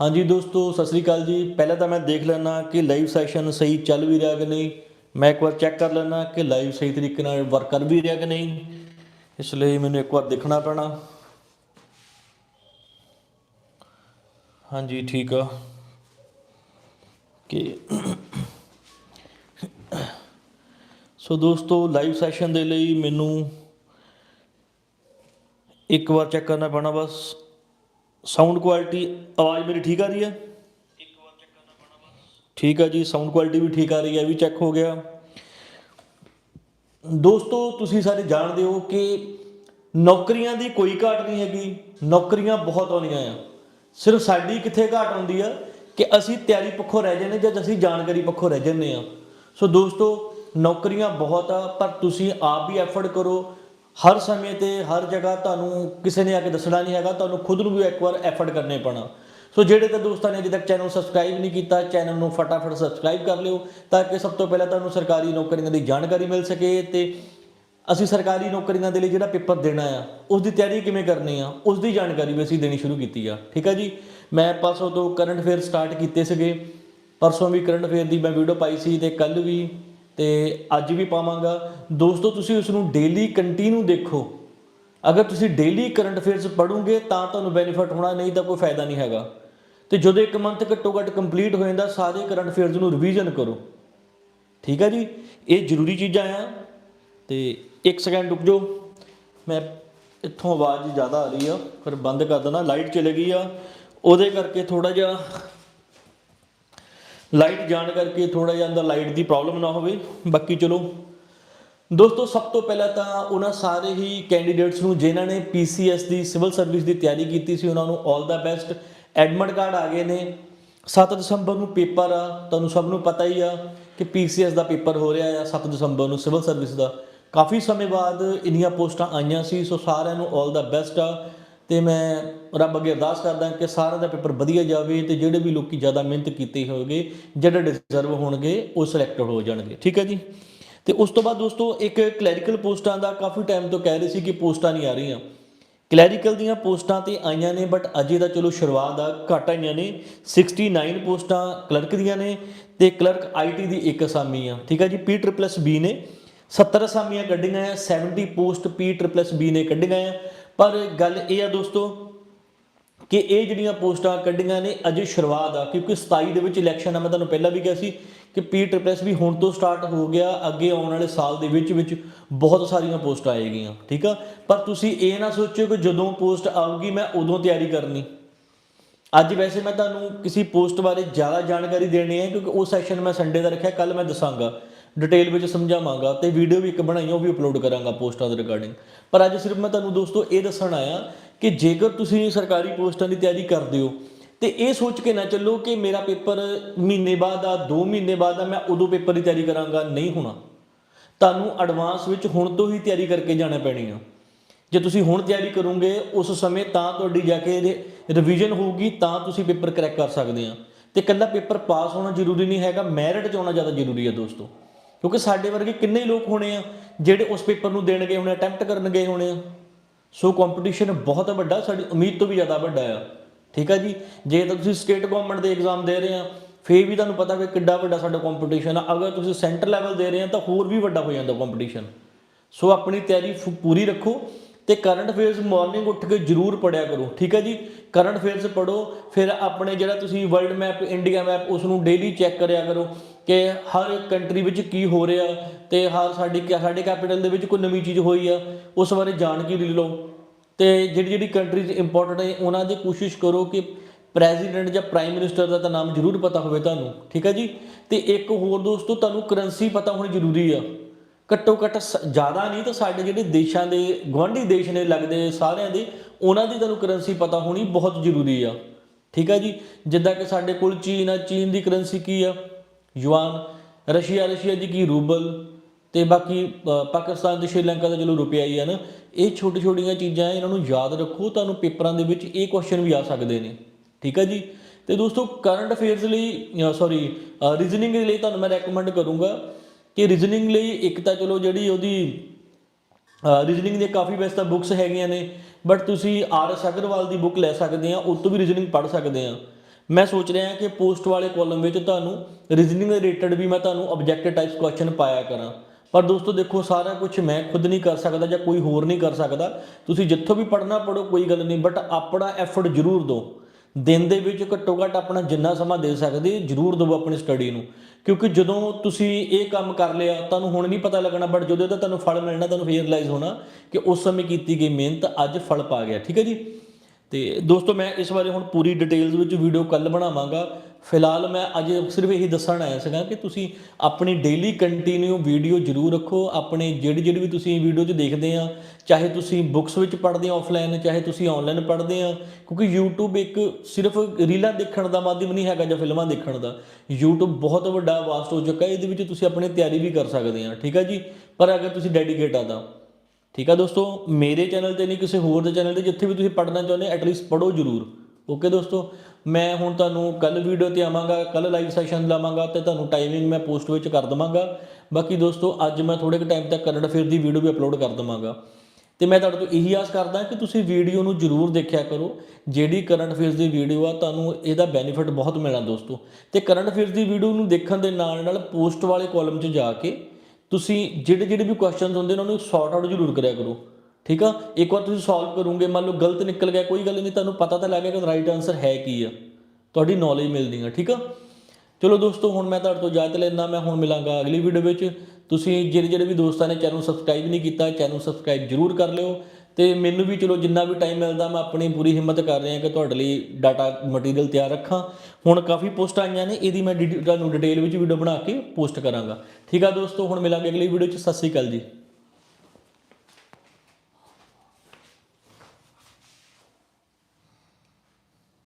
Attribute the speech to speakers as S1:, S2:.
S1: ਹਾਂਜੀ ਦੋਸਤੋ, ਸਤਿ ਸ੍ਰੀ ਅਕਾਲ ਜੀ। ਪਹਿਲਾਂ ਤਾਂ ਮੈਂ ਦੇਖ ਲੈਣਾ ਕਿ ਲਾਈਵ ਸੈਸ਼ਨ ਸਹੀ ਚੱਲ ਵੀ ਰਿਹਾ ਕਿ ਨਹੀਂ। ਮੈਂ ਇੱਕ ਵਾਰ ਚੈੱਕ ਕਰ ਲੈਣਾ ਕਿ ਲਾਈਵ ਸਹੀ ਤਰੀਕੇ ਨਾਲ ਵਰਕ ਕਰ ਵੀ ਰਿਹਾ ਕਿ ਨਹੀਂ। ਇਸ ਲਈ ਮੈਨੂੰ ਇੱਕ ਵਾਰ ਦੇਖਣਾ ਪੈਣਾ। ਹਾਂਜੀ, ਠੀਕ ਆ। ਕਿ ਸੋ ਦੋਸਤੋ ਲਾਈਵ ਸੈਸ਼ਨ ਦੇ ਲਈ ਮੈਨੂੰ ਇੱਕ ਵਾਰ ਚੈੱਕ ਕਰਨਾ ਪੈਣਾ ਬਸ। ਸਾਊਂਡ ਕੁਆਲਿਟੀ ਆਵਾਜ਼ ਮੇਰੀ ਠੀਕ ਆ ਰਹੀ ਹੈ? ਇੱਕ ਠੀਕ ਆ ਜੀ ਸਾਊਂਡ ਕੁਆਲਿਟੀ ਵੀ ਠੀਕ ਆ ਰਹੀ ਹੈ, ਇਹ ਵੀ ਚੈੱਕ ਹੋ ਗਿਆ। ਦੋਸਤੋ, ਤੁਸੀਂ ਸਾਰੇ ਜਾਣਦੇ ਹੋ ਕਿ ਨੌਕਰੀਆਂ ਦੀ ਕੋਈ ਘਾਟ ਨਹੀਂ ਹੈਗੀ, ਨੌਕਰੀਆਂ ਬਹੁਤ ਆਉਂਦੀਆਂ ਆ। ਸਿਰਫ ਸਾਡੀ ਕਿੱਥੇ ਘਾਟ ਆਉਂਦੀ ਆ ਕਿ ਅਸੀਂ ਤਿਆਰੀ ਪੱਖੋਂ ਰਹਿ ਜਾਂਦੇ ਜਦ ਅਸੀਂ ਜਾਣਕਾਰੀ ਪੱਖੋਂ ਰਹਿ ਜਾਂਦੇ ਆ। ਸੋ ਦੋਸਤੋ, ਨੌਕਰੀਆਂ ਬਹੁਤ ਆ, ਪਰ ਤੁਸੀਂ ਆਪ ਵੀ ਐਫਰਟ ਕਰੋ ਹਰ ਸਮੇਂ ਤੇ ਹਰ ਜਗ੍ਹਾ ਤੁਹਾਨੂੰ ਕਿਸੇ ਨੇ ਆ ਕੇ ਦੱਸਣਾ ਨਹੀਂ ਹੈਗਾ, ਤੁਹਾਨੂੰ ਖੁਦ ਨੂੰ ਵੀ ਇੱਕ ਵਾਰ ਐਫਰਟ ਕਰਨੇ ਪੈਣਾ। ਸੋ ਜਿਹੜੇ ਤਾਂ ਦੋਸਤਾਂ ਨੇ ਅਜੇ ਤੱਕ ਚੈਨਲ ਸਬਸਕ੍ਰਾਈਬ ਨਹੀਂ ਕੀਤਾ ਚੈਨਲ ਨੂੰ ਫਟਾਫਟ ਸਬਸਕ੍ਰਾਈਬ ਕਰ ਲਿਓ ਤਾਂ ਕਿ ਸਭ ਤੋਂ ਪਹਿਲਾਂ ਤੁਹਾਨੂੰ ਸਰਕਾਰੀ ਨੌਕਰੀਆਂ ਦੀ ਜਾਣਕਾਰੀ ਮਿਲ ਸਕੇ ਤੇ ਅਸੀਂ ਸਰਕਾਰੀ ਨੌਕਰੀਆਂ ਦੇ ਲਈ ਜਿਹੜਾ ਪੇਪਰ ਦੇਣਾ ਆ ਉਸ ਦੀ ਤਿਆਰੀ ਕਿਵੇਂ ਕਰਨੀ ਆ ਉਸ ਦੀ ਜਾਣਕਾਰੀ ਵੀ ਅਸੀਂ ਦੇਣੀ ਸ਼ੁਰੂ ਕੀਤੀ ਆ। ਠੀਕ ਆ ਜੀ? ਮੈਂ ਪਰਸੋਂ ਤੋਂ ਕਰੰਟ ਅਫੇਅਰ ਸਟਾਰਟ ਕੀਤੇ ਸੀਗੇ। ਪਰਸੋਂ ਵੀ ਕਰੰਟ ਅਫੇਅਰ ਦੀ ਮੈਂ ਵੀਡੀਓ ਪਾਈ ਸੀ ਤੇ ਕੱਲ ਵੀ ਤੇ ਅੱਜ ਵੀ ਪਾਵਾਂਗਾ। ਦੋਸਤੋ, ਤੁਸੀਂ ਉਸ ਨੂੰ ਡੇਲੀ ਕੰਟੀਨਿਊ ਦੇਖੋ। ਅਗਰ ਤੁਸੀਂ ਡੇਲੀ ਕਰੰਟ ਅਫੇਅਰਸ ਪੜੋਗੇ ਤਾਂ ਤੁਹਾਨੂੰ ਬੈਨੀਫਿਟ ਹੋਣਾ, ਨਹੀਂ ਤਾਂ ਕੋਈ ਫਾਇਦਾ ਨਹੀਂ ਹੈਗਾ। ਤੇ ਜਦੋਂ ਇੱਕ ਮੰਥ ਘੱਟੋ ਘੱਟ ਕੰਪਲੀਟ ਹੋ ਜਾਂਦਾ, ਸਾਰੇ ਕਰੰਟ ਅਫੇਅਰਸ ਨੂੰ ਰਿਵੀਜ਼ਨ ਕਰੋ। ਠੀਕ ਹੈ ਜੀ? ਇਹ ਜ਼ਰੂਰੀ ਚੀਜ਼ਾਂ ਆ। ਤੇ 1 ਸੈਕਿੰਡ ਰੁਕ ਜਾਓ। ਮੈਂ ਇੱਥੋਂ ਆਵਾਜ਼ ਜ਼ਿਆਦਾ ਆ ਰਹੀ ਆ ਫਿਰ ਬੰਦ ਕਰ ਦੇਣਾ। ਲਾਈਟ ਚਲੇ ਗਈ ਆ। ਉਹਦੇ ਕਰਕੇ ਥੋੜਾ ਜਿਹਾ ਲਾਈਟ ਜਾਣ ਕਰਕੇ ਥੋੜਾ ਜਿਹਾ ਅੰਦਰ ਲਾਈਟ ਦੀ ਪ੍ਰੋਬਲਮ ਨਾ ਹੋਵੇ। ਬਾਕੀ ਚਲੋ। ਦੋਸਤੋ, ਸਭ ਤੋਂ ਪਹਿਲਾਂ ਤਾਂ ਉਹਨਾਂ ਸਾਰੇ ਹੀ ਕੈਂਡੀਡੇਟਸ ਨੂੰ, ਜਿਨ੍ਹਾਂ ਨੇ PCS ਦੀ ਸਿਵਲ ਸਰਵਿਸ ਦੀ ਤਿਆਰੀ ਕੀਤੀ ਸੀ, ਉਹਨਾਂ ਨੂੰ 올 ਦਾ ਬੈਸਟ ਐਡਮਿਟ ਕਾਰਡ ਆ ਗਏ ਨੇ। 7 ਦਸੰਬਰ ਨੂੰ ਪੇਪਰ ਆ। ਤੁਹਾਨੂੰ ਸਭ ਨੂੰ ਪਤਾ ਹੀ ਆ ਕਿ PCS ਦਾ ਪੇਪਰ ਹੋ ਰਿਹਾ ਆ 7 ਦਸੰਬਰ ਨੂੰ ਸਿਵਲ ਸਰਵਿਸ ਦਾ। ਕਾਫੀ ਸਮੇਂ ਬਾਅਦ ਇੰਨੀਆਂ ਪੋਸਟਾਂ ਆਈਆਂ ਸੀ, ਸੋ ਸਾਰਿਆਂ ਨੂੰ 올 ਦਾ ਬੈਸਟ ਆ। ਤੇ ਮੈਂ ਰੱਬ ਅੱਗੇ ਅਰਦਾਸ ਕਰਦਾ ਕਿ ਸਾਰਿਆਂ ਦਾ ਪੇਪਰ ਵਧੀਆ ਜਾਵੇ ਤੇ ਜਿਹੜੇ ਵੀ ਲੋਕੀ ਜ਼ਿਆਦਾ ਮਿਹਨਤ ਕੀਤੀ ਹੋਵੇ ਜਿਹੜੇ ਡਿਜ਼ਰਵ ਹੋਣਗੇ, ਉਹ ਸਿਲੈਕਟ ਹੋ ਜਾਣਗੇ। ਠੀਕ ਹੈ ਜੀ? ਤੇ ਉਸ ਤੋਂ ਬਾਅਦ ਦੋਸਤੋ, ਇੱਕ ਕਲੈਰੀਕਲ ਪੋਸਟਾਂ ਦਾ ਕਾਫੀ ਟਾਈਮ ਤੋਂ ਕਹਿ ਰਹੇ ਸੀ ਕਿ ਪੋਸਟਾਂ ਨਹੀਂ ਆ ਰਹੀਆਂ। ਕਲੈਰੀਕਲ ਦੀਆਂ ਪੋਸਟਾਂ ਤੇ ਆਈਆਂ ਨੇ ਬਟ ਅਜੇ ਦਾ ਚਲੋ ਸ਼ੁਰੂਆਤ ਆ ਘੱਟ ਆਈਆਂ ਨੇ। 69 ਪੋਸਟਾਂ ਕਲਰਕ ਦੀਆਂ ਨੇ ਤੇ ਕਲਰਕ ਆਈਟੀ ਦੀ ਇੱਕ ਅਸਾਮੀ ਆ। ਠੀਕ ਹੈ ਜੀ? ਪੀ ਟ੍ਰਿਪਲਸ ਬੀ ਨੇ। 70 ਅਸਾਮੀਆਂ ਕੱਢੀਆਂ ਆ 70 ਪੋਸਟ ਪੀ ਟ੍ਰਿਪਲਸ ਬੀ ਨੇ ਕੱਢੀਆਂ ਆ। ਪਰ ਗੱਲ ਇਹ ਆ ਦੋਸਤੋ ਕਿ ਇਹ ਜਿਹੜੀਆਂ ਪੋਸਟਾਂ ਕੱਢੀਆਂ ਨੇ ਅਜੇ ਸ਼ੁਰੂਆਤ ਆ, ਕਿਉਂਕਿ 27 ਦੇ ਵਿੱਚ ਇਲੈਕਸ਼ਨ ਆ, ਮੈਂ ਤੁਹਾਨੂੰ ਪਹਿਲਾਂ ਵੀ ਕਿਹਾ ਸੀ ਕਿ ਪੀ ਟ੍ਰਿਪਲਸ ਵੀ ਹੁਣ ਤੋਂ ਸਟਾਰਟ ਹੋ ਗਿਆ, ਅੱਗੇ ਆਉਣ ਵਾਲੇ ਸਾਲ ਦੇ ਵਿੱਚ ਵਿੱਚ ਬਹੁਤ ਸਾਰੀਆਂ ਪੋਸਟਾਂ ਆਏਗੀਆਂ, ਠੀਕ ਆ? ਪਰ ਤੁਸੀਂ ਇਹ ਨਾ ਸੋਚਿਓ ਕਿ ਜਦੋਂ ਪੋਸਟ ਆਊਗੀ, ਮੈਂ ਉਦੋਂ ਤਿਆਰੀ ਕਰਨੀ। ਅੱਜ ਵੈਸੇ ਮੈਂ ਤੁਹਾਨੂੰ ਕਿਸੇ ਪੋਸਟ ਬਾਰੇ ਜ਼ਿਆਦਾ ਜਾਣਕਾਰੀ ਦੇਣੀ ਹੈ, ਕਿਉਂਕਿ ਉਹ ਸੈਸ਼ਨ ਮੈਂ ਸੰਡੇ ਦਾ ਰੱਖਿਆ ਕੱਲ ਮੈਂ ਦੱਸਾਂਗਾ। ਡਿਟੇਲ ਵਿੱਚ ਸਮਝਾਵਾਂਗਾ ਤੇ ਵੀਡੀਓ ਵੀ ਇੱਕ ਬਣਾਈ ਉਹ ਵੀ ਅਪਲੋਡ ਕਰਾਂਗਾ ਪੋਸਟਾਂ ਦੇ ਰਿਗਾਰਡਿੰਗ ਪਰ ਅੱਜ ਸਿਰਫ ਮੈਂ ਤੁਹਾਨੂੰ ਦੋਸਤੋ ਇਹ ਦੱਸਣ ਆਇਆ ਕਿ ਜੇਕਰ ਤੁਸੀਂ ਸਰਕਾਰੀ ਪੋਸਟਾਂ ਦੀ ਤਿਆਰੀ ਕਰਦੇ ਹੋ, ਤੇ ਇਹ ਸੋਚ ਕੇ ਨਾ ਚੱਲੋ ਕਿ ਮੇਰਾ ਪੇਪਰ ਮਹੀਨੇ ਬਾਅਦ ਆ 2 ਮਹੀਨੇ ਬਾਅਦ ਆ, ਮੈਂ ਉਦੋਂ ਪੇਪਰ ਦੀ ਤਿਆਰੀ ਕਰਾਂਗਾ, ਨਹੀਂ ਹੋਣਾ। ਤੁਹਾਨੂੰ ਐਡਵਾਂਸ ਵਿੱਚ ਹੁਣ ਤੋਂ ਹੀ ਤਿਆਰੀ ਕਰਕੇ ਜਾਣਾ ਪੈਣੀ ਆ। ਜੇ ਤੁਸੀਂ ਹੁਣ ਤਿਆਰੀ ਕਰੋਗੇ ਉਸ ਸਮੇਂ ਤਾਂ ਤੁਹਾਡੀ ਜਾ ਕੇ ਰਿਵੀਜ਼ਨ ਹੋਊਗੀ, ਤਾਂ ਤੁਸੀਂ ਪੇਪਰ ਕਰੈਕ ਕਰ ਸਕਦੇ ਆ। ਤੇ ਇਕੱਲਾ ਪੇਪਰ ਪਾਸ ਹੋਣਾ ਜ਼ਰੂਰੀ ਨਹੀਂ ਹੈਗਾ ਮੈਰਿਟ 'ਚ ਆਉਣਾ ਜ਼ਿਆਦਾ ਜ਼ਰੂਰੀ ਹੈ ਦੋਸਤੋ। ਕਿਉਂਕਿ ਸਾਡੇ ਵਰਗੇ ਕਿੰਨੇ ਹੀ ਲੋਕ ਹੋਣੇ ਆ, ਜਿਹੜੇ ਉਸ ਪੇਪਰ ਨੂੰ ਦੇਣ ਗਏ ਹੋਣੇ ਅਟੈਂਪਟ ਕਰਨ ਗਏ ਹੋਣੇ ਆ। ਸੋ ਕੰਪੀਟੀਸ਼ਨ ਬਹੁਤ ਵੱਡਾ, ਸਾਡੀ ਉਮੀਦ ਤੋਂ ਵੀ ਜ਼ਿਆਦਾ ਵੱਡਾ ਆ। ਠੀਕ ਆ ਜੀ? ਜੇ ਤਾਂ ਤੁਸੀਂ ਸਟੇਟ ਗਵਰਨਮੈਂਟ ਦੇ ਐਗਜ਼ਾਮ ਦੇ ਰਹੇ ਆ, ਫੇਰ ਵੀ ਤੁਹਾਨੂੰ ਪਤਾ ਵੀ ਕਿੱਡਾ ਵੱਡਾ ਸਾਡਾ ਕੰਪੀਟੀਸ਼ਨ ਆ। ਅਗਰ ਤੁਸੀਂ ਸੈਂਟਰ ਲੈਵਲ ਦੇ ਰਹੇ ਆ, ਤਾਂ ਹੋਰ ਵੀ ਵੱਡਾ ਹੋ ਜਾਂਦਾ ਕੰਪੀਟੀਸ਼ਨ ਸੋ ਆਪਣੀ ਤਿਆਰੀ ਫੁ- ਪੂਰੀ ਰੱਖੋ ਤੇ ਕਰੰਟ ਅਫੇਅਰਸ ਮਾਰਨਿੰਗ ਉੱਠ ਕੇ ਜਰੂਰ ਪੜਿਆ ਕਰੋ। ਠੀਕ ਹੈ ਜੀ? ਕਰੰਟ ਅਫੇਅਰਸ ਪੜੋ ਫਿਰ ਆਪਣੇ ਜਿਹੜਾ ਤੁਸੀਂ ਵਰਲਡ ਮੈਪ ਇੰਡੀਆ ਮੈਪ ਉਸ ਨੂੰ ਡੇਲੀ ਚੈੱਕ ਕਰਿਆ ਕਰੋ। ਕਿ ਹਰ ਕੰਟਰੀ ਵਿੱਚ ਕੀ ਹੋ ਰਿਹਾ ਤੇ ਹਰ ਸਾਡੀ ਸਾਡੇ ਕੈਪੀਟਲ ਦੇ ਵਿੱਚ ਕੋਈ ਨਵੀਂ ਚੀਜ਼ ਹੋਈ ਆ, ਉਸ ਬਾਰੇ ਜਾਣਕਾਰੀ ਲਓ। ਤੇ ਜਿਹੜੀ ਜਿਹੜੀ ਕੰਟਰੀਜ਼ ਇੰਪੋਰਟੈਂਟ ਹੈ ਉਹਨਾਂ ਦੀ ਕੋਸ਼ਿਸ਼ ਕਰੋ ਕਿ ਪ੍ਰੈਜ਼ੀਡੈਂਟ ਜਾਂ ਪ੍ਰਾਈਮ ਮਿਨਿਸਟਰ ਦਾ ਤਾਂ ਨਾਮ ਜ਼ਰੂਰ ਪਤਾ ਹੋਵੇ ਤੁਹਾਨੂੰ, ਠੀਕ ਹੈ ਜੀ? ਤੇ ਇੱਕ ਹੋਰ ਦੋਸਤੋ, ਤੁਹਾਨੂੰ ਕਰੰਸੀ ਪਤਾ ਹੋਣੀ ਜ਼ਰੂਰੀ ਆ। ਘੱਟੋ ਘੱਟ ਸ- ਜ਼ਿਆਦਾ ਨਹੀਂ ਤਾਂ ਸਾਡੇ ਜਿਹੜੇ ਦੇਸ਼ਾਂ ਦੇ ਗਵਾਂਢੀ ਦੇਸ਼ ਨੇ ਲੱਗਦੇ ਸਾਰਿਆਂ ਦੇ, ਉਹਨਾਂ ਦੀ ਤੁਹਾਨੂੰ ਕਰੰਸੀ ਪਤਾ ਹੋਣੀ ਬਹੁਤ ਜ਼ਰੂਰੀ ਆ। ਠੀਕ ਹੈ ਜੀ? ਜਿੱਦਾਂ ਕਿ ਸਾਡੇ ਕੋਲ ਚੀਨ ਆ, ਚੀਨ ਦੀ ਕਰੰਸੀ ਕੀ ਆ? ਯੂਆਨ ਰਸ਼ੀਆ ਰਸ਼ੀਆ ਜੀ ਕੀ ਰੂਬਲ ਤੇ ਬਾਕੀ ਪਾਕਿਸਤਾਨ ਤੇ ਸ਼੍ਰੀਲੰਕਾ ਦਾ ਚਲੋ ਰੁਪਿਆ ਹੀ ਹੈ ਨਾ, ਇਹ ਛੋਟੀ ਛੋਟੀਆਂ ਚੀਜ਼ਾਂ ਇਹਨਾਂ ਨੂੰ ਯਾਦ ਰੱਖੋ, ਤੁਹਾਨੂੰ ਪੇਪਰਾਂ ਦੇ ਵਿੱਚ ਇਹ ਕੁਐਸਚਨ ਵੀ ਆ ਸਕਦੇ ਨੇ। ਠੀਕ ਹੈ ਜੀ? ਤੇ ਦੋਸਤੋ ਕਰੰਟ ਅਫੇਅਰਸ ਲਈ ਸੌਰੀ ਰੀਜ਼ਨਿੰਗ ਦੇ ਲਈ ਤੁਹਾਨੂੰ ਮੈਂ ਰეკਮੈਂਡ ਕਰੂੰਗਾ ਕਿ ਰੀਜ਼ਨਿੰਗ ਲਈ ਇੱਕ ਤਾਂ ਚਲੋ ਜਿਹੜੀ ਉਹਦੀ ਰੀਜ਼ਨਿੰਗ ਦੇ ਕਾਫੀ ਵੈਸੇ ਤਾਂ ਬੁੱਕਸ ਹੈਗੀਆਂ ਨੇ ਬਟ ਤੁਸੀਂ ਆਰ ਐਸ ਅਗਰਵਾਲ ਦੀ ਬੁੱਕ ਲੈ ਸਕਦੇ ਆ ਉਸ ਤੋਂ ਵੀ ਰੀਜ਼ਨਿੰਗ ਪੜ੍ਹ ਸਕਦੇ ਆ। ਮੈਂ ਸੋਚ ਰਿਹਾ ਕਿ ਪੋਸਟ ਵਾਲੇ ਕਾਲਮ ਵਿੱਚ ਤੁਹਾਨੂੰ ਰੀਜ਼ਨਿੰਗ ਰਿਲੇਟਡ ਵੀ ਮੈਂ ਤੁਹਾਨੂੰ ਆਬਜੈਕਟਿਵ ਟਾਈਪਸ ਕੁਐਸਚਨ ਪਾਇਆ ਕਰਾਂ। ਪਰ ਦੋਸਤੋ ਦੇਖੋ, ਸਾਰਾ ਕੁਝ ਮੈਂ ਖੁਦ ਨਹੀਂ ਕਰ ਸਕਦਾ ਜਾਂ ਕੋਈ ਹੋਰ ਨਹੀਂ ਕਰ ਸਕਦਾ। ਤੁਸੀਂ ਜਿੱਥੋਂ ਵੀ ਪੜ੍ਹਨਾ ਪੜੋ ਕੋਈ ਗੱਲ ਨਹੀਂ ਬਟ ਆਪਣਾ ਐਫਰਟ ਜ਼ਰੂਰ ਦਿਓ। ਦਿਨ ਦੇ ਵਿੱਚ ਘੱਟੋ ਘੱਟ ਆਪਣਾ ਜਿੰਨਾ ਸਮਾਂ ਦੇ ਸਕਦੇ, ਜ਼ਰੂਰ ਦਿਓ ਆਪਣੀ ਸਟੱਡੀ ਨੂੰ। ਕਿਉਂਕਿ ਜਦੋਂ ਤੁਸੀਂ ਇਹ ਕੰਮ ਕਰ ਲਿਆ, ਤੁਹਾਨੂੰ ਹੁਣ ਨਹੀਂ ਪਤਾ ਲੱਗਣਾ ਬਟ ਜਦੋਂ ਇਹਦਾ ਤੁਹਾਨੂੰ ਫਲ ਮਿਲਣਾ, ਤੁਹਾਨੂੰ ਫੇਰ ਹੋਣਾ ਕਿ ਉਸ ਸਮੇਂ ਕੀਤੀ ਗਈ ਮਿਹਨਤ ਅੱਜ ਫਲ ਪਾ ਗਿਆ, ਠੀਕ ਹੈ ਜੀ? ਤੇ ਦੋਸਤੋ, ਮੈਂ ਇਸ ਬਾਰੇ ਹੁਣ ਪੂਰੀ ਡਿਟੇਲਸ ਵਿੱਚ ਵੀਡੀਓ ਕੱਲ ਬਣਾਵਾਂਗਾ। ਫਿਲਹਾਲ ਮੈਂ ਅੱਜ ਸਿਰਫ ਇਹੀ ਦੱਸਣ ਆਇਆ ਸੀਗਾ ਕਿ ਤੁਸੀਂ ਆਪਣੀ ਡੇਲੀ ਕੰਟੀਨਿਊ ਵੀਡੀਓ ਜ਼ਰੂਰ ਰੱਖੋ। ਆਪਣੇ ਜਿਹੜੀ ਜਿਹੜੀ ਵੀ ਤੁਸੀਂ ਵੀਡੀਓ 'ਚ ਦੇਖਦੇ ਆ, ਚਾਹੇ ਤੁਸੀਂ ਬੁੱਕਸ ਵਿੱਚ ਪੜ੍ਹਦੇ ਆ ਆਫਲਾਈਨ ਚਾਹੇ ਤੁਸੀਂ ਆਨਲਾਈਨ ਪੜ੍ਹਦੇ ਆ, ਕਿਉਂਕਿ YouTube ਇੱਕ ਸਿਰਫ ਰੀਲਾਂ ਦੇਖਣ ਦਾ ਮਾਧਿਅਮ ਨਹੀਂ ਹੈਗਾ ਜਾਂ ਫਿਲਮਾਂ ਦੇਖਣ ਦਾ। YouTube ਬਹੁਤ ਵੱਡਾ ਵਾਸਟ ਹੋ। ਚੁੱਕਾ ਇਹਦੇ ਵਿੱਚ ਤੁਸੀਂ ਆਪਣੀ ਤਿਆਰੀ ਵੀ ਕਰ ਸਕਦੇ ਆ। ਠੀਕ ਹੈ ਜੀ? ਪਰ ਅਗਰ ਤੁਸੀਂ ਡੈਡੀਕੇਟ ਆ ਤਾਂ। ਠੀਕ ਆ ਦੋਸਤੋ, ਮੇਰੇ ਚੈਨਲ ਤੇ ਨਹੀਂ ਕਿਸੇ ਹੋਰ ਦੇ ਚੈਨਲ ਤੇ, ਜਿੱਥੇ ਵੀ ਤੁਸੀਂ ਪੜ੍ਹਨਾ ਚਾਹੁੰਦੇ ਐਟਲੀਸਟ ਪੜ੍ਹੋ ਜ਼ਰੂਰ। ਓਕੇ ਦੋਸਤੋ, ਮੈਂ ਹੁਣ ਤੁਹਾਨੂੰ ਕੱਲ ਵੀਡੀਓ ਤੇ ਆਵਾਂਗਾ ਕੱਲ ਲਾਈਵ ਸੈਸ਼ਨ ਲਾਵਾਂਗਾ ਤੇ ਤੁਹਾਨੂੰ ਟਾਈਮਿੰਗ ਮੈਂ ਪੋਸਟ ਵਿੱਚ ਕਰ ਦਵਾਂਗਾ। ਬਾਕੀ ਦੋਸਤੋ, ਅੱਜ ਮੈਂ ਥੋੜੇ ਕੁ ਟਾਈਮ ਤੱਕ ਕਰੰਟ ਅਫੇਅਰ ਦੀ ਵੀਡੀਓ ਵੀ ਅਪਲੋਡ ਕਰ ਦਵਾਂਗਾ। ਤੇ ਮੈਂ ਤੁਹਾਡੇ ਤੋਂ ਇਹੀ ਆਸ ਕਰਦਾ ਕਿ ਤੁਸੀਂ ਵੀਡੀਓ ਨੂੰ ਜ਼ਰੂਰ ਦੇਖਿਆ ਕਰੋ। ਜਿਹੜੀ ਕਰੰਟ ਅਫੇਅਰਸ ਦੀ ਵੀਡੀਓ ਆ, ਤੁਹਾਨੂੰ ਇਹਦਾ ਬੈਨੀਫਿਟ ਬਹੁਤ ਮਿਲਣਾ ਦੋਸਤੋ। ਤੇ ਕਰੰਟ ਅਫੇਅਰਸ ਦੀ ਵੀਡੀਓ ਨੂੰ ਦੇਖਣ ਦੇ ਨਾਲ ਨਾਲ ਪੋਸਟ ਵਾਲੇ ਕਾਲਮ 'ਚ ਜਾ ਕੇ ਤੁਸੀਂ ਜਿਹੜੇ ਜਿਹੜੇ ਵੀ ਕੁਐਸਚਨਸ ਹੁੰਦੇ ਨੇ, ਉਹਨਾਂ ਨੂੰ ਸੌਰਟ ਆਊਟ ਜ਼ਰੂਰ ਕਰਿਆ ਕਰੋ। ਠੀਕ ਆ? ਇੱਕ ਵਾਰ ਤੁਸੀਂ ਸੋਲਵ ਕਰੋਗੇ, ਮੰਨ ਲਓ ਗਲਤ ਨਿਕਲ ਗਿਆ, ਕੋਈ ਗੱਲ ਨਹੀਂ, ਤੁਹਾਨੂੰ ਪਤਾ ਤਾਂ ਲੱਗ ਗਿਆ ਕਿ ਰਾਈਟ ਆਨਸਰ ਹੈ ਕੀ ਆ। ਤੁਹਾਡੀ ਨੌਲੇਜ ਮਿਲਦੀ ਆ, ਠੀਕ ਆ? ਚਲੋ ਦੋਸਤੋ, ਹੁਣ ਮੈਂ ਤੁਹਾਡੇ ਤੋਂ ਇਜਾਜ਼ਤ ਲੈਂਦਾ, ਮੈਂ ਹੁਣ ਮਿਲਾਂਗਾ ਅਗਲੀ ਵੀਡੀਓ ਵਿੱਚ। ਤੁਸੀਂ ਜਿਹੜੇ ਜਿਹੜੇ ਵੀ ਦੋਸਤਾਂ ਨੇ ਚੈਨਲ ਨੂੰ ਸਬਸਕ੍ਰਾਈਬ ਨਹੀਂ ਕੀਤਾ ਚੈਨਲ ਨੂੰ ਸਬਸਕ੍ਰਾਈਬ ਜ਼ਰੂਰ ਕਰ ਲਿਓ। ਤੇ ਮੈਨੂੰ ਵੀ ਚਲੋ ਜਿੰਨਾ ਵੀ ਟਾਈਮ ਮਿਲਦਾ ਮੈਂ ਆਪਣੀ ਪੂਰੀ ਹਿੰਮਤ ਕਰ ਰਿਹਾ ਕਿ ਤੁਹਾਡੇ ਲਈ ਡਾਟਾ ਮਟੀਰੀਅਲ ਤਿਆਰ ਰੱਖਾਂ। ਹੁਣ ਕਾਫੀ ਪੋਸਟਾਂ ਆਈਆਂ ਨੇ, ਇਹਦੀ ਮੈਂ ਡੀ- ਤੁਹਾਨੂੰ ਡਿਟੇਲ ਵਿੱਚ ਵੀਡੀਓ ਬਣਾ ਕੇ ਪੋਸਟ ਕਰਾਂਗਾ। ਠੀਕ ਆ ਦੋਸਤੋ, ਹੁਣ ਮਿਲਾਂਗੇ ਅਗਲੀ ਵੀਡੀਓ 'ਚ। ਸਤਿ ਸ਼੍ਰੀ ਅਕਾਲ ਜੀ।